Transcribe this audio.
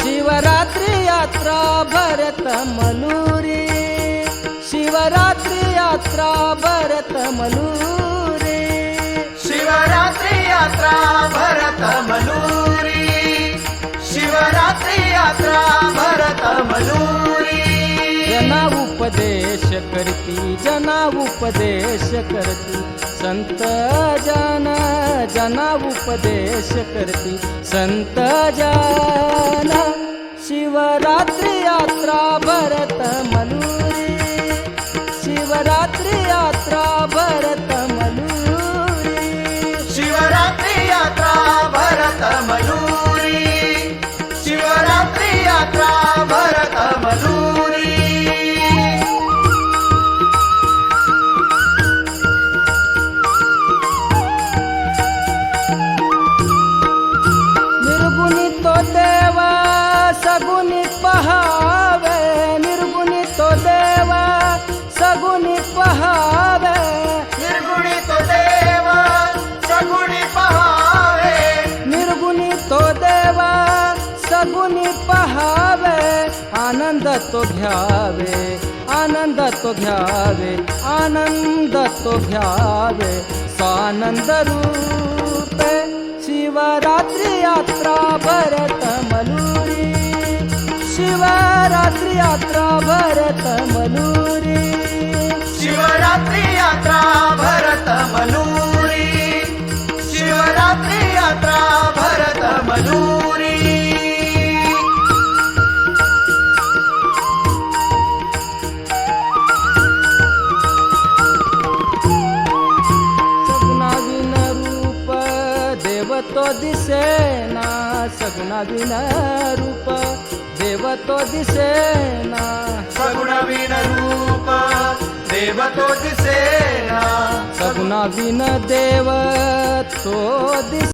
शिवरात्री यात्रा भरत मलुरी शिवरात्री यात्रा भरत मलुरी शिवरात्री यात्रा भरत मलुरी शिवरात्री यात्रा भरत मलुरी जना उपदेश करती जना उपदेश करती संत जन ज्ञाना उपदेश करती. संत जाना शिवरात्री यात्रा भरत सगुणी पहावे आनंद तो घ्यावे आनंद तो घ्यावे आनंद तो घ्यावे. स्वानंद रूप शिवरात्री यात्रा भरत मलुरी. शिवरात्री यात्रा भरत मलुरी. शिवरात्री यात्रा भरत मलुरी. शिवरात्री यात्रा भरत मलुरी. देव तो दिसेना सगुणाविन रूप देव तो दिसेना सगुणवीन रूप देव तो दिसेना सगुणाविन देव तो दिस